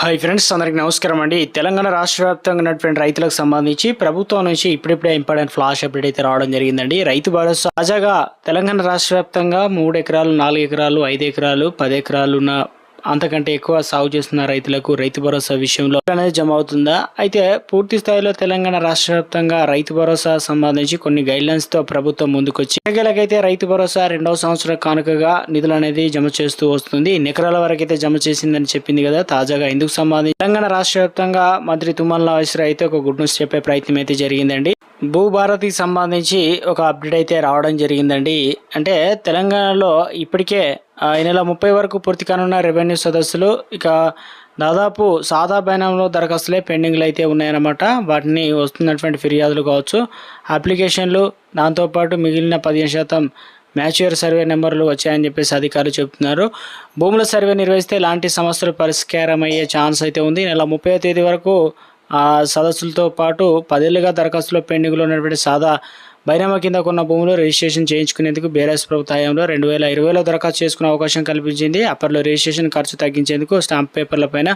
Hi friends అందరికి నమస్కారం అండి. తెలంగాణ రాష్ట్ర వ్యాప్తంగా ఉన్నటువంటి రైతులకు సంబంధించి ప్రభుత్వం నుంచి ఇప్పుడిప్పుడే ఇంపార్టెంట్ ఫ్లాష్ అప్డేట్ అయితే రావడం జరిగిందండి. రైతు భరోసా తాజాగా తెలంగాణ రాష్ట్ర వ్యాప్తంగా మూడు ఎకరాలు నాలుగు ఎకరాలు ఐదు ఎకరాలు పది ఎకరాలు ఉన్న అంతకంటే ఎక్కువ సాగు చేస్తున్న రైతులకు రైతు భరోసా విషయంలో అనేది జమ అవుతుందా? అయితే పూర్తి స్థాయిలో తెలంగాణ రాష్ట్ర వ్యాప్తంగా రైతు భరోసా సంబంధించి కొన్ని గైడ్ లైన్స్తో ప్రభుత్వం ముందుకొచ్చి ఎకరాలకైతే రైతు భరోసా రెండవ సంవత్సరం కానుకగా నిధులు అనేది జమ చేస్తూ వస్తుంది. నికరాల వరకైతే జమ చేసిందని చెప్పింది కదా తాజాగా ఇందుకు సంబంధించి తెలంగాణ రాష్ట్ర వ్యాప్తంగా మంత్రి తుమ్మల నాగేశ్వర అయితే ఒక గుడ్ న్యూస్ చెప్పే ప్రయత్నం అయితే జరిగిందండి. భూభారతి సంబంధించి ఒక అప్డేట్ అయితే రావడం జరిగిందండి. అంటే తెలంగాణలో ఇప్పటికే ఈ నెల ముప్పై వరకు పూర్తి కానున్న రెవెన్యూ సదస్సులు ఇక దాదాపు సాదా బైనంలో దరఖాస్తులే పెండింగ్లు అయితే ఉన్నాయన్నమాట. వాటిని వస్తున్నటువంటి ఫిర్యాదులు కావచ్చు అప్లికేషన్లు దాంతోపాటు మిగిలిన పదిహేను శాతం మ్యాచ్యూర్ సర్వే నెంబర్లు వచ్చాయని చెప్పేసి అధికారులు చెబుతున్నారు భూముల సర్వే నిర్వహిస్తే ఇలాంటి సమస్యలు పరిష్కారం అయ్యే ఛాన్స్ అయితే ఉంది. నెల ముప్పై తేదీ వరకు ఆ సదస్సులతో పాటు పదేళ్ళుగా దరఖాస్తులో పెండింగ్లో ఉన్నటువంటి సాదా బైనామా కింద కొన్న భూములు రిజిస్ట్రేషన్ చేయించుకునేందుకు బీఆర్ఎస్ ప్రభుత్వ హయాంలో రెండు వేల ఇరవైలో దరఖాస్తు చేసుకునే అవకాశం కల్పించింది. అప్పట్లో రిజిస్ట్రేషన్ ఖర్చు తగ్గించేందుకు స్టాంప్ పేపర్లపైన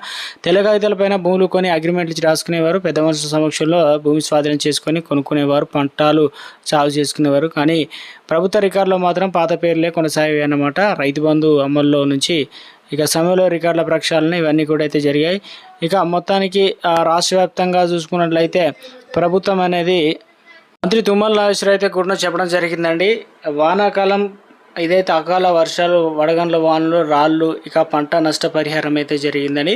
తెల్ల కాగితాలపైన భూములు కొని అగ్రిమెంట్లు రాసుకునేవారు. పెద్ద మనుషుల సమక్షంలో భూమి స్వాధీనం చేసుకొని కొనుక్కునేవారు. పంటలు సాగు చేసుకునేవారు. కానీ ప్రభుత్వ రికార్డులో మాత్రం పాత పేర్లే కొనసాగాయి అన్నమాట రైతు బంధు అమల్లో నుంచి ఇక సమయంలో రికార్డుల ప్రక్షాళన ఇవన్నీ కూడా అయితే జరిగాయి. ఇక మొత్తానికి ఆ, రాష్ట్ర వ్యాప్తంగా చూసుకున్నట్లయితే ప్రభుత్వం అనేది మంత్రి తుమ్మల నాగేశ్వర అయితే కూడా చెప్పడం జరిగిందండి. వానాకాలం ఇదైతే అకాల వర్షాలు వడగండ్ల వానలు రాళ్ళు ఇక పంట నష్టపరిహారం అయితే జరిగిందని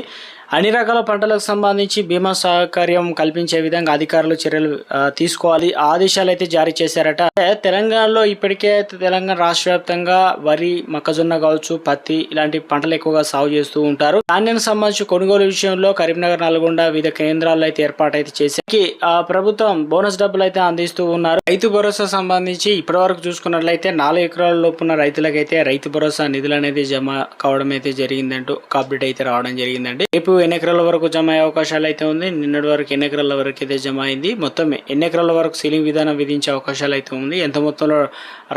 అన్ని రకాల పంటలకు సంబంధించి బీమా సౌకర్యం కల్పించే విధంగా అధికారులు చర్యలు తీసుకోవాలి. ఆదేశాలు అయితే జారీ చేశారట. తెలంగాణలో ఇప్పటికే తెలంగాణ రాష్ట్ర వ్యాప్తంగా వరి మొక్కజొన్న కావచ్చు పత్తి ఇలాంటి పంటలు ఎక్కువగా సాగు చేస్తూ ఉంటారు. ధాన్యానికి సంబంధించి కొనుగోలు విషయంలో కరీంనగర్ నల్గొండ వివిధ కేంద్రాల్లో అయితే ఏర్పాటు అయితే చేసి ప్రభుత్వం బోనస్ డబ్బులు అయితే అందిస్తూ ఉన్నారు. రైతు భరోసా సంబంధించి ఇప్పటి వరకు చూసుకున్నట్లయితే నాలుగు ఎకరాల లోపున్న రైతులకైతే రైతు భరోసా నిధులు అనేది జమ కావడం అయితే జరిగిందంటూ ఒక అప్డేట్ అయితే రావడం జరిగిందండి. రేపు ఎన్ని ఎకరాల వరకు జమ అయ్యే అవకాశాలు అయితే ఉంది. నిన్నటి వరకు ఎన్ని ఎకరాల వరకు అయితే జమ అయింది. మొత్తం ఎన్ని ఎకరాల వరకు సీలింగ్ విధానం విధించే అవకాశాలు అయితే ఉంది. ఎంత మొత్తంలో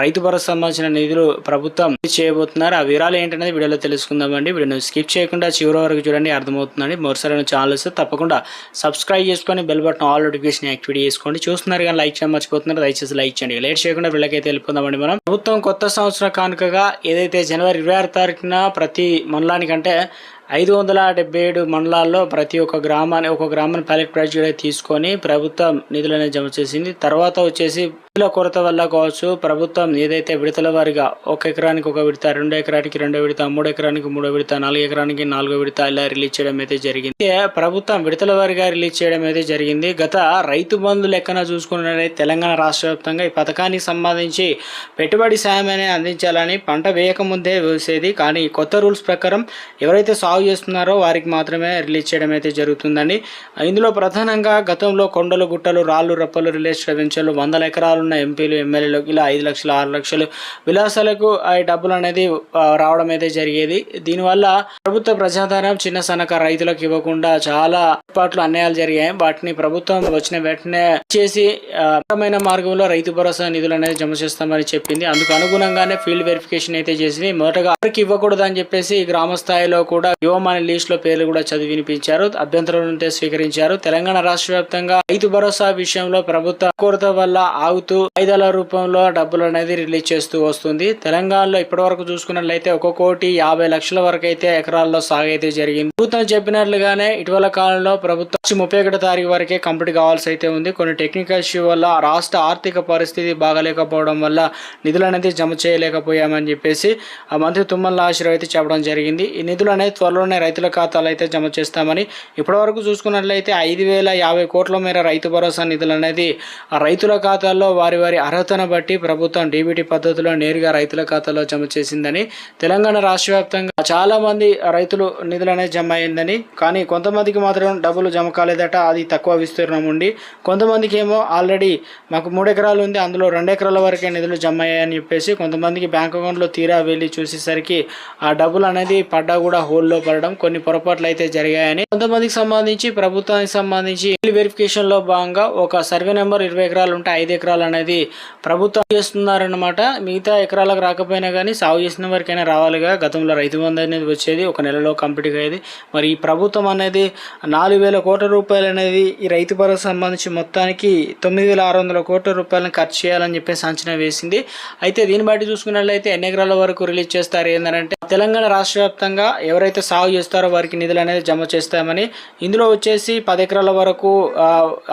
రైతు భరోసా సంబంధించిన నిధులు ప్రభుత్వం చేయబోతున్నారు. ఆ వివరాలు ఏంటనేది వీడియోలో తెలుసుకుందామండి. వీడియోని స్కిప్ చేయకుండా చివరి వరకు చూడండి. అర్థమవుతుందండి. మరోసారి ఛానల్ వస్తే తప్పకుండా సబ్స్క్రైబ్ చేసుకొని bell button all notification activate చేసుకోండి. చూస్తున్నారు కానీ లైక్ చేయడం మర్చిపోతున్నారు. దయచేసి లైక్ చేయండి. లేట్ చేయకుండా వీళ్ళకైతే వెళ్ళిపోదామండి మనం. ప్రభుత్వం కొత్త సంవత్సరం కానుకగా ఏదైతే జనవరి ఇరవై ఆరు తారీఖున ప్రతి మండలానికంటే ఐదు వందల డెబ్బై ఏడు మండలాల్లో ప్రతి ఒక్క గ్రామాన్ని ఒక గ్రామాన్ని పైలట్ ప్రాజెక్ట్ తీసుకొని ప్రభుత్వం నిధులను జమ చేసింది. తర్వాత వచ్చేసి నిధుల కొరత వల్ల కావచ్చు ప్రభుత్వం ఏదైతే విడతల వారిగా ఒక ఎకరానికి ఒక విడత రెండు ఎకరానికి రెండో విడత మూడు ఎకరానికి మూడో విడత నాలుగు ఎకరానికి నాలుగో విడత ఇలా రిలీజ్ చేయడం అయితే జరిగింది. ప్రభుత్వం విడతల వారిగా రిలీజ్ చేయడం అయితే జరిగింది. గత రైతు బంధు లెక్కన చూసుకున్నట్లయితే తెలంగాణ రాష్ట్ర వ్యాప్తంగా ఈ పథకానికి సంబంధించి పెట్టుబడి సాయం అనేది అందించాలని పంట వేయకముందే వేసేది. కానీ కొత్త రూల్స్ ప్రకారం ఎవరైతే సాగు చేస్తున్నారో వారికి మాత్రమే రిలీజ్ చేయడం అయితే జరుగుతుందండి. ఇందులో ప్రధానంగా గతంలో కొండలు గుట్టలు రాళ్ళు రప్పలు రిలీజ్ వెంచర్లు వందల ఎకరాలు ఉన్న ఎంపీలు ఎమ్మెల్యేలకు ఇలా ఐదు లక్షలు ఆరు లక్షలు విలాసాలకు ఆ డబ్బులు అనేది రావడం అయితే జరిగేది. దీనివల్ల ప్రభుత్వ ప్రజాధనం చిన్న సన్నకారు రైతులకు ఇవ్వకుండా చాలా ఏర్పాట్లు అన్యాయాలు జరిగాయి. వాటిని ప్రభుత్వం వచ్చిన వెంటనే చేసి రకమైన మార్గంలో రైతు భరోసా నిధులు అనేది జమ చేస్తామని చెప్పింది. అందుకు అనుగుణంగానే ఫీల్డ్ వెరిఫికేషన్ అయితే చేసింది. మొదటగా ఎవరికి ఇవ్వకూడదు అని చెప్పేసి గ్రామ స్థాయిలో కూడా యువమని లిస్ట్లో పేర్లు కూడా చదివి వినిపించారు. అభ్యంతరాలు ఉంటే స్వీకరించారు. తెలంగాణ రాష్ట్ర వ్యాప్తంగా రైతు భరోసా విషయంలో ప్రభుత్వ కోరత వల్ల ఆగుతూ వాయిదాల రూపంలో డబ్బులు అనేది రిలీజ్ చేస్తూ వస్తుంది. తెలంగాణలో ఇప్పటి వరకు చూసుకున్నట్లయితే ఒక కోటి యాభై లక్షల వరకు అయితే ఎకరాల్లో సాగు అయితే జరిగింది. ప్రభుత్వం చెప్పినట్లుగానే ఇటీవల కాలంలో ప్రభుత్వం ముప్పై ఒకటో తారీఖు వరకే కంప్లీట్ కావాల్సి అయితే ఉంది. కొన్ని టెక్నికల్ ఇష్యూ వల్ల రాష్ట్ర ఆర్థిక పరిస్థితి బాగలేకపోవడం వల్ల నిధులు అనేది జమ చేయలేకపోయామని చెప్పేసి ఆ మంత్రి తుమ్మల నాగేశ్వరరావు అయితే చెప్పడం జరిగింది. ఈ నిధులు అనేది త్వరలోనే రైతుల ఖాతాలు అయితే జమ చేస్తామని ఇప్పటివరకు చూసుకున్నట్లయితే ఐదు వేల యాభై కోట్ల మేర రైతు భరోసా నిధులు అనేది ఆ రైతుల ఖాతాల్లో వారి వారి అర్హతను బట్టి ప్రభుత్వం డీబీటీ పద్ధతిలో నేరుగా రైతుల ఖాతాలో జమ చేసిందని తెలంగాణ రాష్ట్ర వ్యాప్తంగా చాలా మంది రైతులు నిధులు అనేది జమ అయిందని కానీ కొంతమందికి మాత్రం డబ్బులు జమ కాలేదట అది తక్కువ విస్తీర్ణం ఉండి కొంతమందికి ఏమో ఆల్రెడీ మాకు మూడు ఎకరాలు ఉంది అందులో రెండు ఎకరాల వరకే నిధులు జమ అయ్యాయని చెప్పేసి కొంతమందికి బ్యాంక్ అకౌంట్లో తీరా వెళ్ళి చూసేసరికి ఆ డబ్బులు అనేది పడ్డా కూడా హోల్లో పడడం కొన్ని పొరపాట్లు అయితే జరిగాయని కొంతమందికి సంబంధించి ప్రభుత్వానికి సంబంధించి వెరిఫికేషన్లో భాగంగా ఒక సర్వే నెంబర్ ఇరవై ఎకరాలు ఉంటే ఐదు ఎకరాలు అనేది ప్రభుత్వం చేస్తున్నారన్నమాట. మిగతా ఎకరాలకు రాకపోయినా కానీ సాగు చేసిన వరకైనా రావాలిగా. గతంలో రైతు బంధు అనేది వచ్చేది ఒక నెలలో కంప్లీట్ అయ్యేది. మరి ఈ ప్రభుత్వం అనేది నాలుగు వేల కోట్ల రూపాయలు అనేది ఈ రైతు భరోసా సంబంధించి మొత్తానికి తొమ్మిది వేల ఆరు వందల కోట్ల రూపాయలను ఖర్చు చేయాలని చెప్పేసి అంచనా వేసింది. అయితే దీన్ని బట్టి చూసుకున్నట్లయితే ఎన్ని ఎకరాల వరకు రిలీజ్ చేస్తారు ఏంటంటే తెలంగాణ రాష్ట్ర వ్యాప్తంగా ఎవరైతే సాగు చేస్తారో వారికి నిధులు అనేది జమ చేస్తామని ఇందులో వచ్చేసి పది ఎకరాల వరకు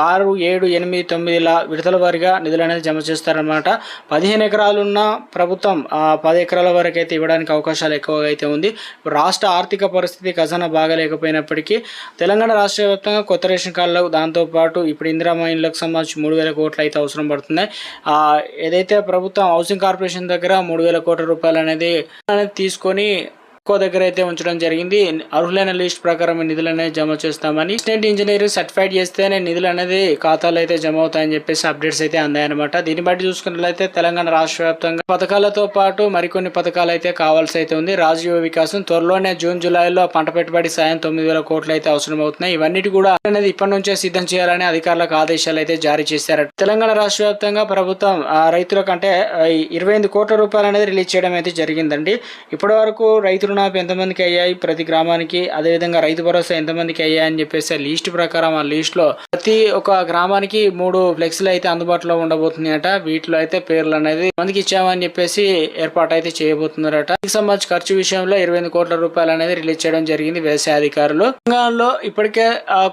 ఆరు ఏడు ఎనిమిది తొమ్మిదిలా విడతల వారిగా నిధులు అనేది జమ చేస్తారనమాట పదిహేను ఎకరాలున్న ప్రభుత్వం పది ఎకరాల వరకు అయితే ఇవ్వడానికి అవకాశాలు ఎక్కువగా అయితే ఉంది. రాష్ట్ర ఆర్థిక పరిస్థితి ఖజానా బాగాలేకపోయినప్పటికీ తెలంగాణ రాష్ట్ర వ్యాప్తంగా కొత్త రేషన్ కార్డులకు దాంతోపాటు ఇప్పుడు ఇందిరా మైన్లకు సంబంధించి మూడు వేల కోట్లు అయితే అవసరం పడుతున్నాయి. ఏదైతే ప్రభుత్వం హౌసింగ్ కార్పొరేషన్ దగ్గర మూడు వేల కోట్ల రూపాయలు అనేది తీసుకొని తీసుకొని ఎక్కువ దగ్గర అయితే ఉంచడం జరిగింది. అర్హులైన లిస్ట్ ప్రకారం నిధులు అనేది జమ చేస్తామని. స్టేట్ ఇంజనీర్ సర్టిఫైడ్ చేస్తేనే నిధులు అనేది ఖాతాలో అయితే జమ అవుతాయని చెప్పేసి అప్డేట్స్ అయితే అందాయన్నమాట. దీన్ని బట్టి చూసుకున్నట్లయితే తెలంగాణ రాష్ట్ర వ్యాప్తంగా పథకాలతో పాటు మరికొన్ని పథకాలు అయితే కావాల్సి అయితే ఉంది. రాజీవ వికాసం త్వరలోనే జూన్ జూలైలో పంట పెట్టుబడి సాయం తొమ్మిది వేల కోట్లు అయితే అవసరం అవుతున్నాయి ఇవన్నిటి కూడా అనేది ఇప్పటి నుంచే సిద్ధం చేయాలని అధికారులకు ఆదేశాలు అయితే జారీ చేశారు తెలంగాణ రాష్ట్ర వ్యాప్తంగా ప్రభుత్వం ఆ, రైతులకు అంటే ఇరవై కోట్ల రూపాయలు అనేది రిలీజ్ చేయడం అయితే జరిగిందండి. ఇప్పటి వరకు రైతులు రుణాపు ఎంతమందికి అయ్యాయి ప్రతి గ్రామానికి? అదేవిధంగా రైతు భరోసా ఎంతమందికి అయ్యాయి అని చెప్పేసి ఆ లిస్ట్ ప్రకారం ఆ లిస్ట్లో ప్రతి ఒక గ్రామానికి మూడు ఫ్లెక్స్లు అయితే అందుబాటులో ఉండబోతున్నాయట. వీటిలో అయితే పేర్లు అనేది మందికి ఇచ్చామని చెప్పేసి ఏర్పాటు అయితే చేయబోతున్నారట. దీనికి సంబంధించి ఖర్చు విషయంలో ఇరవై కోట్ల రూపాయలు అనేది రిలీజ్ చేయడం జరిగింది వ్యవసాయ అధికారులు. తెలంగాణలో ఇప్పటికే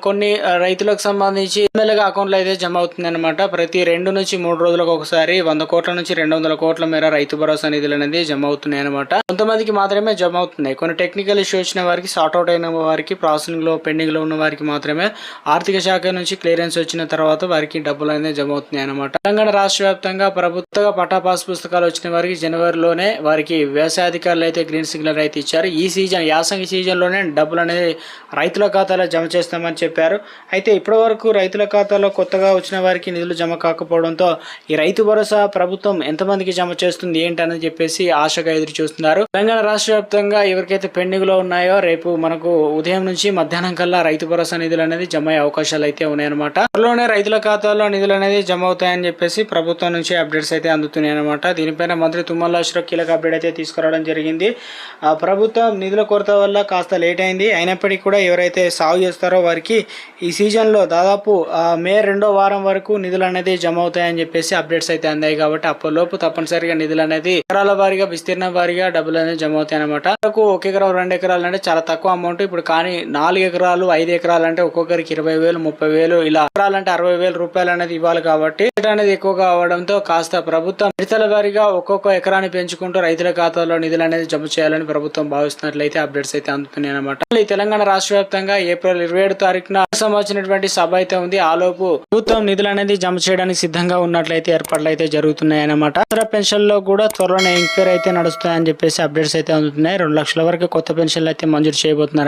కొన్ని రైతులకు సంబంధించి ఎమ్మెల్యేగా అకౌంట్లో అయితే జమ అవుతుంది అనమాట ప్రతి రెండు నుంచి మూడు రోజులకు ఒకసారి వంద కోట్ల నుంచి రెండు వందల కోట్ల మేర రైతు భరోసా నిధులు అనేది జమ అవుతున్నాయి అనమాట కొంతమందికి మాత్రమే జమ అవుతుంది అవుతున్నాయి కొన్ని టెక్నికల్ ఇష్యూ వచ్చిన వారికి సార్ట్ అవుట్ అయిన వారికి ప్రాసెసింగ్లో పెండింగ్లో ఉన్న వారికి మాత్రమే ఆర్థిక శాఖ నుంచి క్లియరెన్స్ వచ్చిన తర్వాత వారికి డబ్బులు అనేది జమ అవుతున్నాయి అనమాట తెలంగాణ రాష్ట్ర వ్యాప్తంగా ప్రభుత్వ పట్టా పాస్ పుస్తకాలు వచ్చిన వారికి జనవరిలోనే వారికి వ్యవసాయ అధికారులు అయితే గ్రీన్ సిగ్నల్ అయితే ఇచ్చారు. ఈ సీజన్ యాసంగి సీజన్లోనే డబ్బులు అనేది రైతుల ఖాతాలో జమ చేస్తామని చెప్పారు. అయితే ఇప్పటి వరకు రైతుల ఖాతాలో కొత్తగా వచ్చిన వారికి నిధులు జమ కాకపోవడంతో ఈ రైతు భరోసా ప్రభుత్వం ఎంతమందికి జమ చేస్తుంది ఏంటని చెప్పేసి ఆశగా ఎదురు చూస్తున్నారు తెలంగాణ రాష్ట్ర వ్యాప్తంగా ఎవరికైతే పెండింగ్లో ఉన్నాయో రేపు మనకు ఉదయం నుంచి మధ్యాహ్నం కల్లా రైతు భరోసా నిధులు అనేది జమ అయ్యే అవకాశాలు అయితే ఉన్నాయన్నమాట. త్వరలోనే రైతుల ఖాతాలో నిధులు అనేది జమ అవుతాయని చెప్పేసి ప్రభుత్వం నుంచి అప్డేట్స్ అయితే అందుతున్నాయి అనమాట దీనిపైన మంత్రి తుమ్మల అశ్రఫ్ కీలక అప్డేట్ అయితే తీసుకురావడం జరిగింది. ఆ ప్రభుత్వం నిధుల కొరత వల్ల కాస్త లేట్ అయింది. అయినప్పటికీ కూడా ఎవరైతే సాగు చేస్తారో వారికి ఈ సీజన్లో దాదాపు మే రెండో వారం వరకు నిధులు అనేది జమ అవుతాయని చెప్పేసి అప్డేట్స్ అయితే అందాయి కాబట్టి అప్పటిలోపు తప్పనిసరిగా నిధులు అనేది ఎకరాల వారిగా విస్తీర్ణ వారిగా డబ్బులు అనేది జమ అవుతాయి అనమాట ఒక ఎకరం రెండు ఎకరాలు అంటే చాలా తక్కువ అమౌంట్ ఇప్పుడు కానీ నాలుగు ఎకరాలు ఐదు ఎకరాలు అంటే ఒక్కొక్కరికి ఇరవై వేలు ముప్పై వేలు ఇలా ఎకరాలు అంటే అరవై వేల రూపాయలు అనేది ఇవ్వాలి కాబట్టి అనేది ఎక్కువగా కావడంతో కాస్త ప్రభుత్వం విడతల వారిగా ఒక్కొక్క ఎకరాన్ని పెంచుకుంటూ రైతుల ఖాతాలో నిధులు అనేది జమ చేయాలని ప్రభుత్వం భావిస్తున్నట్లయితే అప్డేట్స్ అయితే అందుతున్నాయి అనమాట ఈ తెలంగాణ రాష్ట్ర వ్యాప్తంగా ఏప్రిల్ ఇరవై ఏడు తారీఖున సంబంధించినటువంటి సభ అయితే ఉంది. ఆలోపు ప్రభుత్వం నిధులు అనేది జమ చేయడానికి సిద్ధంగా ఉన్నట్లయితే ఏర్పాట్లు అయితే జరుగుతున్నాయి అనమాట దసరా పెన్షన్లో కూడా త్వరలోనే ఎంక్వైరీ అయితే నడుస్తాయని చెప్పేసి అప్డేట్స్ అయితే అందుతున్నాయి. రెండు లక్షల వరకు కొత్త పెన్షన్లు అయితే మంజూరు చేయబోతున్నారు